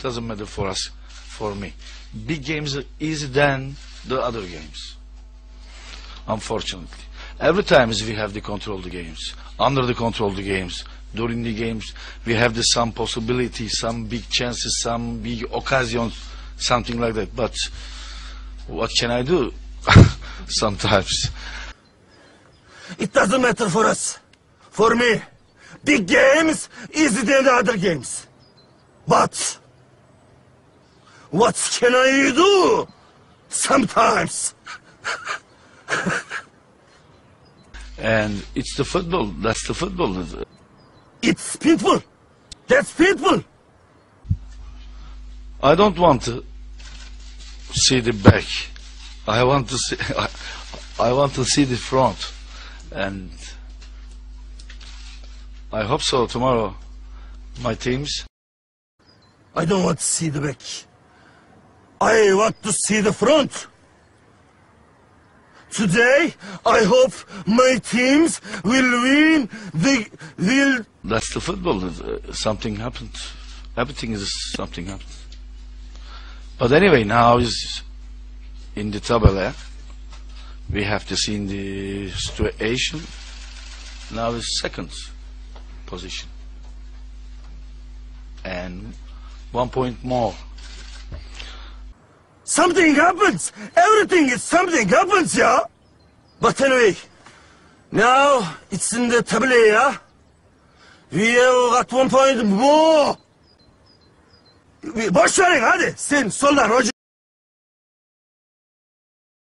doesn't matter for us, for me. Big games are easier than the other games. Unfortunately. Every time we have the control the games, under the control the games, during the games, we have the some possibility, some big chances, some big occasions, something like that. But what can I do? Sometimes. It doesn't matter for us. For me, big games easier than the other games. But what can I do? Sometimes. And it's the football. That's the football. It's painful. That's painful. I don't want to see the back. I want to see. I want to see the front, and I hope so tomorrow. My teams. I don't want to see the back. I want to see the front. Today, I hope my teams will win the will That's the football. Uh, Something happened. Everything is something happened. But anyway, now is in the tabela. We have to see in the situation. Now is second position. And one point more. Something happens. Everything is something happens, yeah. But anyway, now it's in the table, yeah. We have got one point more. Boş verin hadi. Sen soldan hoca.